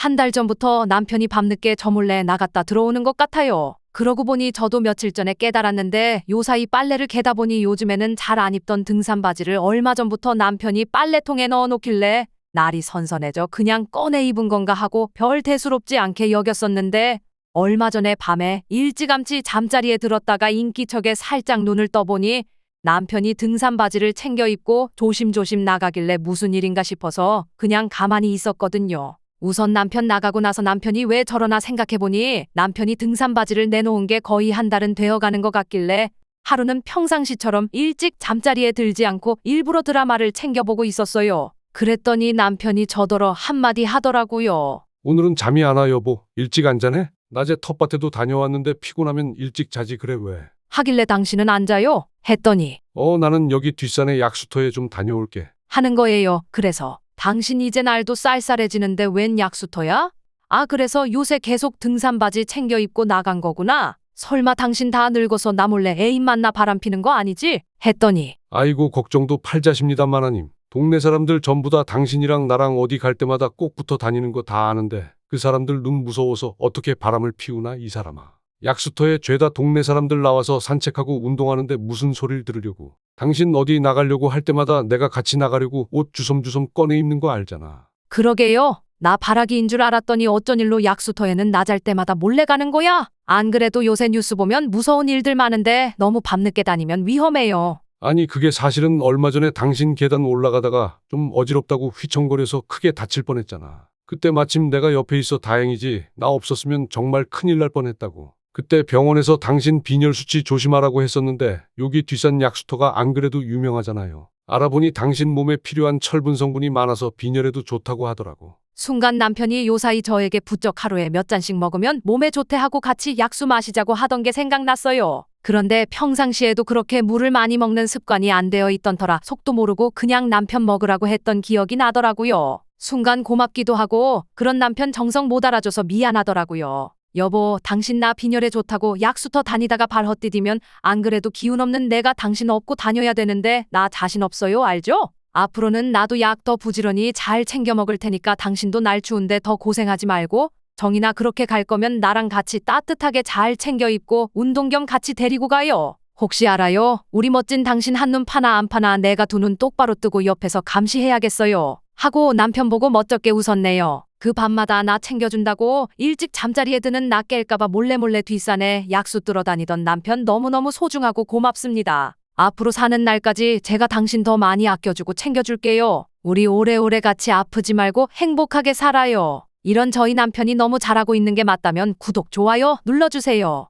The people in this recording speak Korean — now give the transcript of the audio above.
한 달 전부터 남편이 밤늦게 저 몰래 나갔다 들어오는 것 같아요. 그러고 보니 저도 며칠 전에 깨달았는데 요사이 빨래를 개다 보니 요즘에는 잘 안 입던 등산 바지를 얼마 전부터 남편이 빨래통에 넣어 놓길래 날이 선선해져 그냥 꺼내 입은 건가 하고 별 대수롭지 않게 여겼었는데 얼마 전에 밤에 일찌감치 잠자리에 들었다가 인기척에 살짝 눈을 떠보니 남편이 등산 바지를 챙겨 입고 조심조심 나가길래 무슨 일인가 싶어서 그냥 가만히 있었거든요. 우선 남편 나가고 나서 남편이 왜 저러나 생각해보니 남편이 등산 바지를 내놓은 게 거의 한 달은 되어가는 것 같길래 하루는 평상시처럼 일찍 잠자리에 들지 않고 일부러 드라마를 챙겨보고 있었어요. 그랬더니 남편이 저더러 한마디 하더라고요. 오늘은 잠이 안 와 여보. 일찍 안 자네? 낮에 텃밭에도 다녀왔는데 피곤하면 일찍 자지 그래 왜? 하길래 당신은 안 자요? 했더니 어 나는 여기 뒷산에 약수터에 좀 다녀올게. 하는 거예요. 그래서 당신 이제 날도 쌀쌀해지는데 웬 약수터야? 아 그래서 요새 계속 등산 바지 챙겨 입고 나간 거구나. 설마 당신 다 늙어서 나 몰래 애인 만나 바람피는 거 아니지? 했더니 아이고 걱정도 팔자십니다만 하님. 동네 사람들 전부 다 당신이랑 나랑 어디 갈 때마다 꼭 붙어 다니는 거 다 아는데 그 사람들 눈 무서워서 어떻게 바람을 피우나 이 사람아. 약수터에 죄다 동네 사람들 나와서 산책하고 운동하는데 무슨 소리를 들으려고. 당신 어디 나가려고 할 때마다 내가 같이 나가려고 옷 주섬주섬 꺼내 입는 거 알잖아. 그러게요. 나 바라기인 줄 알았더니 어쩐 일로 약수터에는 나잘 때마다 몰래 가는 거야? 안 그래도 요새 뉴스 보면 무서운 일들 많은데 너무 밤늦게 다니면 위험해요. 아니 그게 사실은 얼마 전에 당신 계단 올라가다가 좀 어지럽다고 휘청거려서 크게 다칠 뻔했잖아. 그때 마침 내가 옆에 있어 다행이지 나 없었으면 정말 큰일 날 뻔했다고. 그때 병원에서 당신 빈혈 수치 조심하라고 했었는데 여기 뒷산 약수터가 안 그래도 유명하잖아요. 알아보니 당신 몸에 필요한 철분 성분이 많아서 빈혈에도 좋다고 하더라고. 순간 남편이 요사이 저에게 부쩍 하루에 몇 잔씩 먹으면 몸에 좋대 하고 같이 약수 마시자고 하던 게 생각났어요. 그런데 평상시에도 그렇게 물을 많이 먹는 습관이 안 되어 있던 터라 속도 모르고 그냥 남편 먹으라고 했던 기억이 나더라고요. 순간 고맙기도 하고 그런 남편 정성 못 알아줘서 미안하더라고요. 여보, 당신 나 빈혈에 좋다고 약수터 다니다가 발 헛디디면 안 그래도 기운 없는 내가 당신 업고 다녀야 되는데 나 자신 없어요, 알죠? 앞으로는 나도 약 더 부지런히 잘 챙겨 먹을 테니까 당신도 날 추운데 더 고생하지 말고 정이나 그렇게 갈 거면 나랑 같이 따뜻하게 잘 챙겨 입고 운동 겸 같이 데리고 가요. 혹시 알아요? 우리 멋진 당신 한눈 파나 안 파나 내가 두 눈 똑바로 뜨고 옆에서 감시해야겠어요. 하고 남편 보고 멋쩍게 웃었네요. 그 밤마다 나 챙겨준다고 일찍 잠자리에 드는 나 깰까봐 몰래몰래 뒷산에 약수 뚫어 다니던 남편 너무너무 소중하고 고맙습니다. 앞으로 사는 날까지 제가 당신 더 많이 아껴주고 챙겨줄게요. 우리 오래오래 같이 아프지 말고 행복하게 살아요. 이런 저희 남편이 너무 잘하고 있는 게 맞다면 구독, 좋아요 눌러주세요.